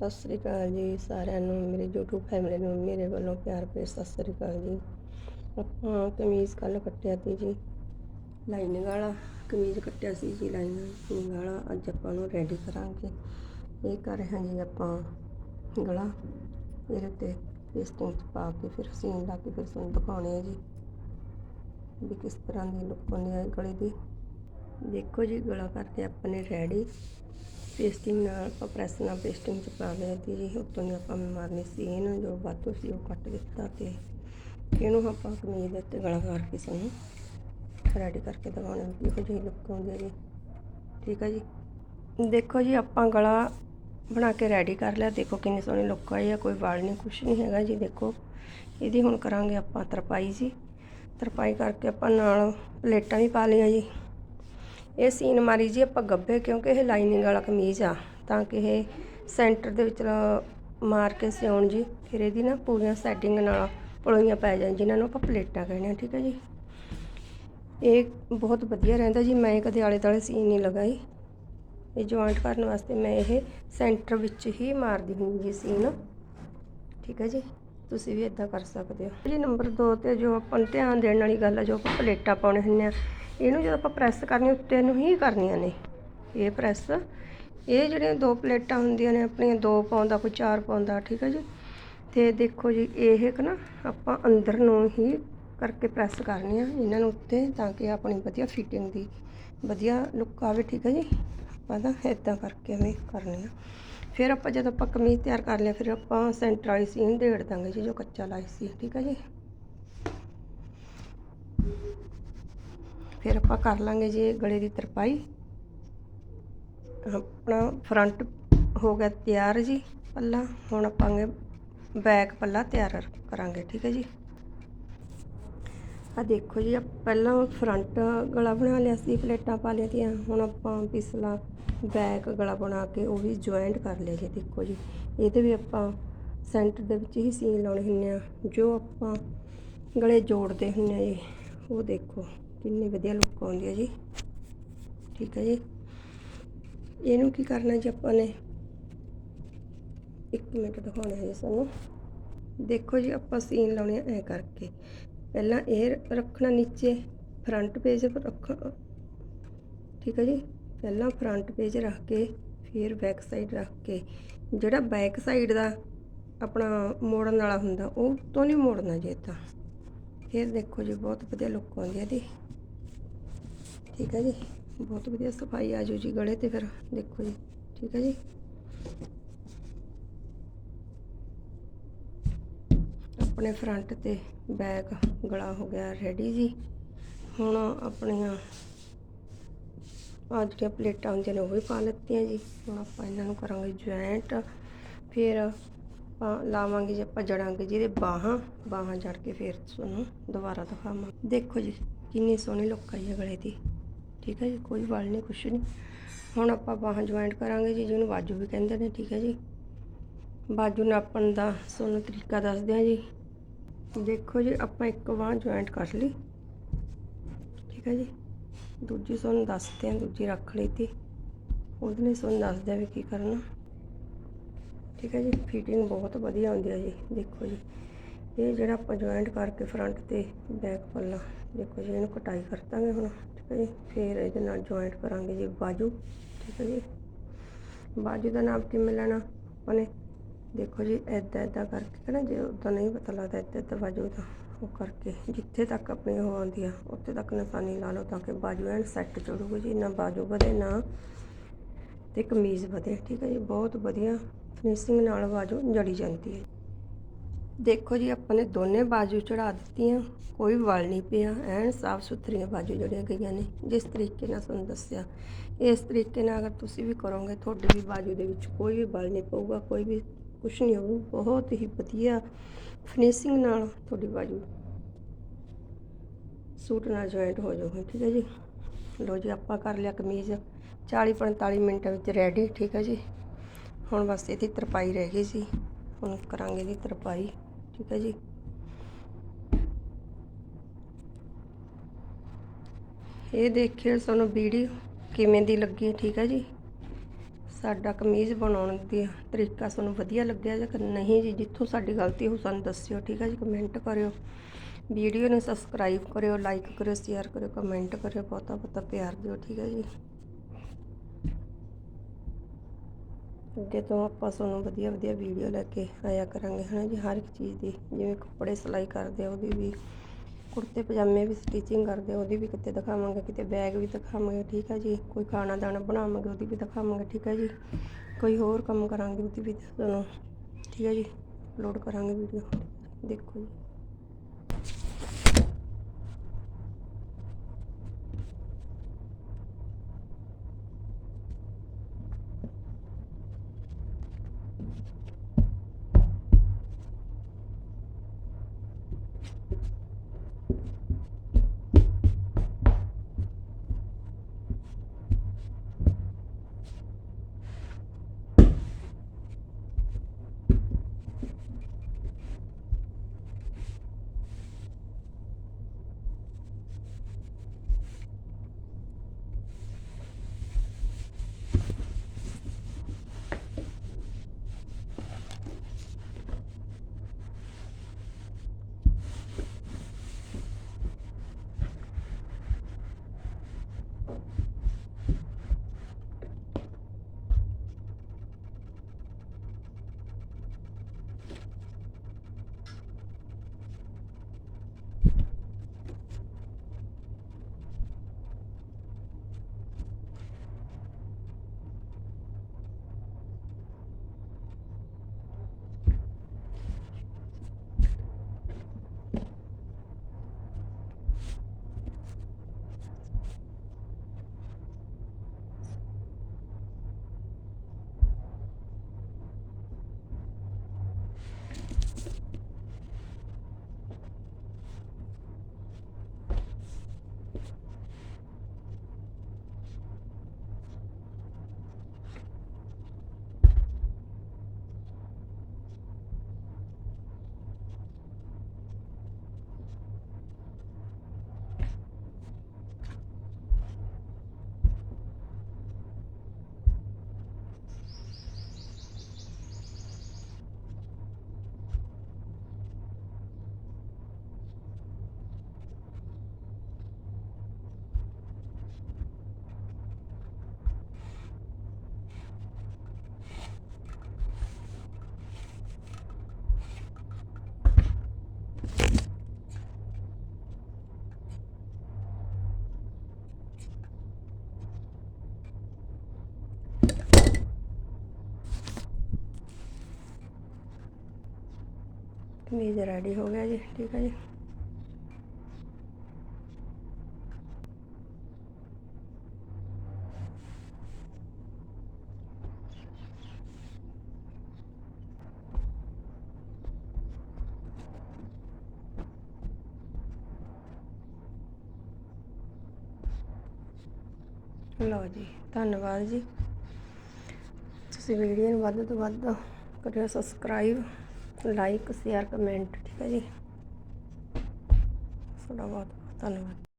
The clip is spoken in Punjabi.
ਸਤਿ ਸ੍ਰੀ ਅਕਾਲ ਜੀ ਸਾਰਿਆਂ ਨੂੰ, ਮੇਰੇ YouTube ਫੈਮਿਲੀ ਨੂੰ, ਮੇਰੇ ਵੱਲੋਂ ਪਿਆਰ ਭੇਟ ਸਤਿ ਸ੍ਰੀ ਅਕਾਲ ਜੀ। ਆਪਾਂ ਕਮੀਜ਼ ਕੱਲ ਕੱਟਿਆ ਤੀ ਜੀ। ਲਾਈਨਿੰਗ ਵਾਲਾ ਕਮੀਜ਼ ਕੱਟਿਆ ਸੀ ਜੀ, ਲਾਈਨਿੰਗ ਵਾਲਾ। ਅੱਜ ਆਪਾਂ ਨੂੰ ਰੈਡੀ ਕਰਾਂਗੇ। ਇਹ ਕਰ ਰਹੇ ਜੀ ਆਪਾਂ ਗਲਾ, ਇਹਦੇ ਤੇ ਪੇਸਟਿੰਗ ਚ ਪਾ ਕੇ ਫਿਰ ਸੀਨ ਲਾ ਕੇ ਫਿਰ ਤੁਹਾਨੂੰ ਦਿਖਾਉਣੇ ਆ ਜੀ। ਵੀ ਕਿਸ ਤਰ੍ਹਾਂ ਦੀ ਲੁੱਕ ਆਉਂਦੀ ਹੈ ਗਲੇ ਦੀ। ਦੇਖੋ ਜੀ, ਗਲਾ ਕਰਦੇ ਆਪਾਂ ਨੇ ਰੈਡੀ ਪੇਸਟਿੰਗ ਨਾਲ ਆਪਾਂ ਪ੍ਰੈਸ ਨਾਲ ਪੇਸਟਿੰਗ ਚ ਪਾ ਲਿਆ ਤੇ ਜੀ ਉੱਤੋਂ ਦੀ ਆਪਾਂ ਮਾਰਨੀ ਇਹਨੂੰ, ਜੋ ਵਾਧੂ ਸੀ ਉਹ ਕੱਟ ਦਿੱਤਾ ਤੇ ਇਹਨੂੰ ਆਪਾਂ ਕਮੀਜ਼ ਦੇ ਉੱਤੇ ਗਲਾ ਕਰਕੇ ਸਾਨੂੰ ਰੈਡੀ ਕਰਕੇ ਦਿਖਾਉਣਾ ਇਹੋ ਜਿਹੀ ਲੁੱਕ ਆਉਂਦੀ ਹੈ ਜੀ ਠੀਕ ਹੈ ਜੀ? ਦੇਖੋ ਜੀ, ਆਪਾਂ ਗਲਾ ਬਣਾ ਕੇ ਰੈਡੀ ਕਰ ਲਿਆ। ਦੇਖੋ ਕਿੰਨੀ ਸੋਹਣੀ ਲੁੱਕ ਆਈ ਆ, ਕੋਈ ਵਾਲ ਨਹੀਂ, ਕੁਛ ਨਹੀਂ ਹੈਗਾ ਜੀ, ਦੇਖੋ। ਇਹਦੀ ਹੁਣ ਕਰਾਂਗੇ ਆਪਾਂ ਤਰਪਾਈ ਜੀ। ਤਰਪਾਈ ਕਰਕੇ ਆਪਾਂ ਨਾਲ ਪਲੇਟਾਂ ਵੀ ਪਾ ਲਈਆਂ ਜੀ। ਇਹ ਸੀਨ ਮਾਰੀ ਜੀ ਆਪਾਂ ਗੱਭੇ ਕਿਉਂਕਿ ਇਹ ਲਾਈਨਿੰਗ ਵਾਲਾ ਕਮੀਜ਼ ਆ, ਤਾਂ ਕਿ ਇਹ ਸੈਂਟਰ ਦੇ ਵਿੱਚ ਮਾਰ ਕੇ ਸਿਉਣ ਜੀ, ਫਿਰ ਇਹਦੀ ਨਾ ਪੂਰੀਆਂ ਸੈਟਿੰਗ ਨਾਲ ਪਲੋਈਆਂ ਪੈ ਜਾਣ, ਜਿਨ੍ਹਾਂ ਨੂੰ ਆਪਾਂ ਪਲੇਟਾਂ ਕਹਿੰਦੇ ਆ ਠੀਕ ਹੈ ਜੀ। ਇਹ ਬਹੁਤ ਵਧੀਆ ਰਹਿੰਦਾ ਜੀ, ਮੈਂ ਕਦੇ ਆਲੇ ਦੁਆਲੇ ਸੀਨ ਨਹੀਂ ਲਗਾਈ। ਇਹ ਜੁਆਇੰਟ ਕਰਨ ਵਾਸਤੇ ਮੈਂ ਇਹ ਸੈਂਟਰ ਵਿੱਚ ਹੀ ਮਾਰਦੀ ਹੁੰਦੀ ਜੀ ਸੀਨ, ਠੀਕ ਹੈ ਜੀ। ਤੁਸੀਂ ਵੀ ਇਦਾਂ ਕਰ ਸਕਦੇ ਹੋ। ਜੀ ਨੰਬਰ 2 ਤੇ ਜੋ ਆਪਾਂ ਨੂੰ ਧਿਆਨ ਦੇਣ ਵਾਲੀ ਗੱਲ ਹੈ ਜੋ ਆਪਾਂ ਪਲੇਟਾਂ ਪਾਉਣੇ ਹੁੰਦੇ ਆ, ਇਹਨੂੰ ਜਦੋਂ ਆਪਾਂ ਪ੍ਰੈਸ ਕਰਨੀ, ਉੱਤੇ ਨੂੰ ਹੀ ਕਰਨੀਆਂ ਨੇ। ਇਹ ਪ੍ਰੈਸ ਇਹ ਜਿਹੜੀਆਂ ਦੋ ਪਲੇਟਾਂ ਹੁੰਦੀਆਂ ਨੇ, ਆਪਣੀਆਂ ਦੋ ਪਾਉਂਦਾ ਕੋਈ ਚਾਰ ਪਾਉਂਦਾ ਠੀਕ ਹੈ ਜੀ? ਤੇ ਦੇਖੋ ਜੀ, ਇਹ ਇੱਕ ਨਾ ਆਪਾਂ ਅੰਦਰ ਨੂੰ ਹੀ ਕਰਕੇ ਪ੍ਰੈਸ ਕਰਨੀ ਆ, ਇਹਨਾਂ ਨੂੰ ਉੱਤੇ, ਤਾਂ ਕਿ ਆਪਣੀ ਵਧੀਆ ਫਿਟਿੰਗ ਦੀ, ਵਧੀਆ ਲੁੱਕ ਆਵੇ, ਠੀਕ ਹੈ ਜੀ? ਆਪਾਂ ਤਾਂ ਇਦਾਂ ਕਰਕੇ ਐਵੇਂ ਕਰਨੀ ਆ। ਫਿਰ ਆਪਾਂ ਜਦੋਂ ਆਪਾਂ ਕਮੀਜ਼ ਤਿਆਰ ਕਰ ਲਿਆ, ਫਿਰ ਆਪਾਂ ਸੈਂਟਰ ਵਾਲੀ ਸੀਨ ਢੇੜ ਦਾਂਗੇ ਜੀ, ਜੋ ਕੱਚਾ ਲਾਈ ਸੀ, ਠੀਕ ਹੈ ਜੀ। ਫਿਰ ਆਪਾਂ ਕਰ ਲਾਂਗੇ ਜੀ ਗਲੇ ਦੀ ਤਰਪਾਈ। ਆਪਣਾ ਫਰੰਟ ਹੋ ਗਿਆ ਤਿਆਰ ਜੀ ਪੱਲਾ, ਹੁਣ ਆਪਾਂਗੇ ਬੈਕ ਪੱਲਾ ਤਿਆਰ ਕਰਾਂਗੇ, ਠੀਕ ਹੈ ਜੀ। ਆ ਦੇਖੋ ਜੀ ਪਹਿਲਾਂ ਫਰੰਟ ਗਲਾ ਬਣਾ ਲਿਆ ਸੀ, ਪਲੇਟਾਂ ਪਾ ਲਿਆ ਤੀਆਂ, ਹੁਣ ਆਪਾਂ ਪਿਛਲਾ ਬੈਕ ਗਲਾ ਬਣਾ ਕੇ ਉਹ ਵੀ ਜੁਆਇੰਟ ਕਰ ਲਿਆ ਜੀ, ਦੇਖੋ ਜੀ। ਇਹਦੇ ਵੀ ਆਪਾਂ ਸੈਂਟਰ ਦੇ ਵਿੱਚ ਹੀ ਸੀਨ ਲਾਉਣੇ ਹੁੰਦੇ ਆ, ਜੋ ਆਪਾਂ ਗਲੇ ਜੋੜਦੇ ਹੁੰਦੇ ਆ ਜੀ, ਉਹ ਦੇਖੋ ਕਿੰਨੀ ਵਧੀਆ ਲੁੱਕ ਆਉਂਦੀ ਹੈ ਜੀ। ਠੀਕ ਹੈ ਜੀ। ਇਹਨੂੰ ਕੀ ਕਰਨਾ ਜੀ ਆਪਾਂ ਨੇ? ਇੱਕ ਮਿੰਟ ਦਿਖਾਉਣਾ ਹੈ ਜੀ ਸਾਨੂੰ। ਦੇਖੋ ਜੀ, ਆਪਾਂ ਸੀਨ ਲਾਉਣੇ ਆ ਐ ਕਰਕੇ। ਪਹਿਲਾਂ ਇਹ ਰੱਖਣਾ ਨੀਚੇ ਫਰੰਟ ਪੇਜ ਰੱਖ ਠੀਕ ਹੈ ਜੀ? ਪਹਿਲਾਂ ਫਰੰਟ ਪੇਜ ਰੱਖ ਕੇ, ਫਿਰ ਬੈਕ ਸਾਈਡ ਰੱਖ ਕੇ। ਜਿਹੜਾ ਬੈਕ ਸਾਈਡ ਦਾ ਆਪਣਾ ਮੋੜਨ ਵਾਲਾ ਹੁੰਦਾ, ਉਹ ਤੋਂ ਨਹੀਂ ਮੋੜਨਾ ਜੇ ਤਾਂ। ਫਿਰ ਦੇਖੋ ਜੀ, ਬਹੁਤ ਵਧੀਆ ਲੁੱਕ ਆਉਂਦੀ ਹੈ ਇਹਦੀ। ਠੀਕ ਹੈ ਜੀ? ਬਹੁਤ ਵਧੀਆ ਸਫ਼ਾਈ ਆ ਜੂ ਜੀ ਗਲੇ ਤੇ ਫਿਰ, ਦੇਖੋ ਜੀ। ਠੀਕ ਹੈ ਜੀ? ਆਪਣੇ ਫਰੰਟ ਤੇ ਬੈਕ ਗਲਾ ਹੋ ਗਿਆ ਰੈਡੀ ਜੀ। ਹੁਣ ਆਪਣੀਆਂ ਆ ਜਿਹੜੀਆਂ ਪਲੇਟਾਂ ਹੁੰਦੀਆਂ ਨੇ ਉਹ ਵੀ ਪਾ ਲਿੱਤੀਆਂ ਜੀ। ਹੁਣ ਆਪਾਂ ਇਹਨਾਂ ਨੂੰ ਕਰਾਂਗੇ ਜੁਆਇੰਟ ਫਿਰ ਆਪਾਂ ਲਾਵਾਂਗੇ ਜੇ, ਆਪਾਂ ਜੜਾਂਗੇ ਜਿਹਦੇ ਬਾਹਾਂ। ਬਾਹਾਂ ਜੜ ਕੇ ਫਿਰ ਤੁਹਾਨੂੰ ਦੁਬਾਰਾ ਦਿਖਾਵਾਂ ਦੇਖੋ ਜੀ, ਕਿੰਨੀ ਸੋਹਣੀ ਲੁੱਕ ਆਈ ਹੈ ਗਲੇ ਦੀ। ਠੀਕ ਹੈ ਜੀ, ਕੋਈ ਵਾਲ ਨਹੀਂ, ਕੁਛ ਨਹੀਂ। ਹੁਣ ਆਪਾਂ ਬਾਹਾਂ ਜੁਆਇੰਟ ਕਰਾਂਗੇ ਜੀ, ਜਿਹਨੂੰ ਬਾਜੂ ਵੀ ਕਹਿੰਦੇ ਨੇ, ਠੀਕ ਹੈ ਜੀ। ਬਾਜੂ ਨਾਪਣ ਦਾ ਤੁਹਾਨੂੰ ਤਰੀਕਾ ਦੱਸਦੇ ਹਾਂ ਜੀ। ਦੇਖੋ ਜੀ, ਆਪਾਂ ਇੱਕ ਬਾਂਹ ਜੁਆਇੰਟ ਕਰ ਲਈ। ਠੀਕ ਹੈ ਜੀ। ਦੂਜੀ ਤੁਹਾਨੂੰ ਦੱਸਦੇ ਹਾਂ, ਦੂਜੀ ਰੱਖ ਲਈ ਤੀ। ਉਹਦੇ ਲਈ ਤੁਹਾਨੂੰ ਦੱਸਦੇ ਆ ਵੀ ਕੀ ਕਰਨਾ। ਠੀਕ ਹੈ ਜੀ ਫਿਟਿੰਗ ਬਹੁਤ ਵਧੀਆ ਹੁੰਦੀ ਹੈ ਜੀ, ਦੇਖੋ ਜੀ। ਇਹ ਜਿਹੜਾ ਆਪਾਂ ਜੁਆਇੰਟ ਕਰਕੇ ਫਰੰਟ ਤੇ ਬੈਕ ਪੱਲਾ, ਦੇਖੋ ਜੀ, ਇਹਨੂੰ ਕਟਾਈ ਕਰ ਦਾਂਗੇ ਹੁਣ। ਠੀਕ ਹੈ ਜੀ, ਫਿਰ ਇਹਦੇ ਨਾਲ ਜੁਆਇੰਟ ਕਰਾਂਗੇ ਜੀ, ਬਾਜੂ। ਠੀਕ ਹੈ ਜੀ। ਬਾਜੂ ਦਾ ਨਾਮ ਕਿਵੇਂ ਲੈਣਾ? ਆਪਾਂ ਨੇ ਦੇਖੋ ਜੀ ਐਦਾਂ ਐਦਾਂ ਕਰਕੇ ਹੈ ਨਾ ਜੇ ਉਦਾਂ ਨਹੀਂ ਪਤਾ ਲੱਗਦਾ ਐਦਾਂ ਐਦਾਂ ਬਾਜੂ ਦਾ ਉਹ ਕਰਕੇ, ਜਿੱਥੇ ਤੱਕ ਆਪਣੀ ਉਹ ਆਉਂਦੀ ਆ, ਉੱਥੇ ਤੱਕ ਨਿਸ਼ਾਨੀ ਲਾ ਲਓ ਤਾਂ ਕਿ ਬਾਜੂ ਐਨ ਸੈੱਟ ਚੜੂਗੀ ਜੀ, ਨਾ ਬਾਜੂ ਵਧੇ, ਨਾ ਤੇ ਕਮੀਜ਼ ਵਧੇ, ਠੀਕ ਹੈ ਜੀ, ਬਹੁਤ ਵਧੀਆ ਫਿਨਿਸ਼ਿੰਗ ਨਾਲ ਬਾਜੂ ਜੜੀ ਜਾਂਦੀ ਹੈ। ਦੇਖੋ ਜੀ, ਆਪਾਂ ਨੇ ਦੋਨੇ ਬਾਜੂ ਚੜਾ ਦਿੱਤੀਆਂ, ਕੋਈ ਵਲ ਨਹੀਂ ਪਿਆ, ਐਨ ਸਾਫ਼ ਸੁਥਰੀਆਂ ਬਾਜੂ ਜੜੀਆਂ ਗਈਆਂ ਨੇ, ਜਿਸ ਤਰੀਕੇ ਨਾਲ ਤੁਹਾਨੂੰ ਦੱਸਿਆ। ਇਸ ਤਰੀਕੇ ਨਾਲ ਅਗਰ ਤੁਸੀਂ ਵੀ ਕਰੋਗੇ, ਤੁਹਾਡੇ ਵੀ ਬਾਜੂ ਦੇ ਵਿੱਚ ਕੋਈ ਵੀ ਵਲ ਨਹੀਂ ਪਊਗਾ, ਕੋਈ ਵੀ ਕੁਛ ਨਹੀਂ ਹੋਊ, ਬਹੁਤ ਹੀ ਵਧੀਆ ਫਿਨਿਸ਼ਿੰਗ ਨਾਲ ਤੁਹਾਡੀ ਬਾਜੂ। ਸੂਟ ਨਾਲ ਜੁਆਇੰਟ ਹੋ ਜਾਊਗੀ, ਠੀਕ ਹੈ ਜੀ। ਲੋ ਜੀ, ਆਪਾਂ ਕਰ ਲਿਆ ਕਮੀਜ਼। 40 45 ਮਿੰਟਾਂ ਵਿੱਚ ਰੈਡੀ ਠੀਕ ਹੈ ਜੀ। ਹੁਣ ਬਸ ਇਹਦੀ ਤਰਪਾਈ ਰਹਿ ਗਈ ਸੀ। ਹੁਣ ਕਰਾਂਗੇ ਇਹਦੀ ਤਰਪਾਈ, ਠੀਕ ਹੈ ਜੀ। ਇਹ ਦੇਖਿਓ ਤੁਹਾਨੂੰ ਵੀਡੀਓ ਕਿਵੇਂ ਦੀ ਲੱਗੀ, ਠੀਕ ਹੈ ਜੀ। ਸਾਡਾ ਕਮੀਜ਼ ਬਣਾਉਣ ਦੀ ਤਰੀਕਾ ਤੁਹਾਨੂੰ ਵਧੀਆ ਲੱਗਿਆ ਜਾਂ ਨਹੀਂ ਜੀ, ਜਿੱਥੋਂ ਸਾਡੀ ਗਲਤੀ ਹੋ ਸਾਨੂੰ ਦੱਸਿਓ, ਠੀਕ ਹੈ ਜੀ? ਕਮੈਂਟ ਕਰਿਓ। ਵੀਡੀਓ ਨੂੰ ਸਬਸਕ੍ਰਾਈਬ ਕਰਿਓ ਲਾਈਕ ਕਰਿਓ ਸ਼ੇਅਰ ਕਰਿਓ, ਕਮੈਂਟ ਕਰਿਓ, ਬਹੁਤਾ ਬਹੁਤਾ ਪਿਆਰ ਦਿਓ, ਠੀਕ ਹੈ ਜੀ? ਅੱਗੇ ਤੋਂ ਆਪਾਂ ਤੁਹਾਨੂੰ ਵਧੀਆ ਵਧੀਆ ਵੀਡੀਓ ਲੈ ਕੇ ਆਇਆ ਕਰਾਂਗੇ, ਹਨਾ ਜੀ? ਹਰ ਇੱਕ ਚੀਜ਼ ਦੀ, ਜਿਵੇਂ ਕੱਪੜੇ ਸਿਲਾਈ ਕਰਦੇ ਆ, ਉਹਦੀ ਵੀ ਕੁੜਤੇ, ਪਜਾਮੇ ਵੀ ਸਟਿਚਿੰਗ ਕਰਦੇ, ਉਹਦੀ ਵੀ ਕਿਤੇ ਦਿਖਾਵਾਂਗੇ, ਕਿਤੇ ਬੈਗ ਵੀ ਦਿਖਾਵਾਂਗੇ, ਠੀਕ ਹੈ ਜੀ? ਕੋਈ ਖਾਣਾ ਦਾਣਾ ਬਣਾਵਾਂਗੇ, ਉਹਦੀ ਵੀ ਦਿਖਾਵਾਂਗੇ, ਠੀਕ ਹੈ ਜੀ? ਕੋਈ ਹੋਰ ਕੰਮ ਕਰਾਂਗੇ, ਉਹਦੀ ਵੀ ਤੁਹਾਨੂੰ, ਠੀਕ ਹੈ ਜੀ? ਅਪਲੋਡ ਕਰਾਂਗੇ ਵੀਡੀਓ ਦੇਖੋ ਜੀ। ਕਮੀਜ਼ ਰੈਡੀ ਹੋ ਗਿਆ ਜੀ, ਠੀਕ ਹੈ ਜੀ। ਲਓ ਜੀ, ਧੰਨਵਾਦ ਜੀ। ਤੁਸੀਂ ਵੀਡੀਓ ਨੂੰ ਵੱਧ ਤੋਂ ਵੱਧ ਕਰਿਓ ਸਬਸਕ੍ਰਾਈਬ ਲਾਈਕ ਸ਼ੇਅਰ ਕਮੈਂਟ ਠੀਕ ਹੈ ਜੀ। ਤੁਹਾਡਾ ਬਹੁਤ ਬਹੁਤ ਧੰਨਵਾਦ।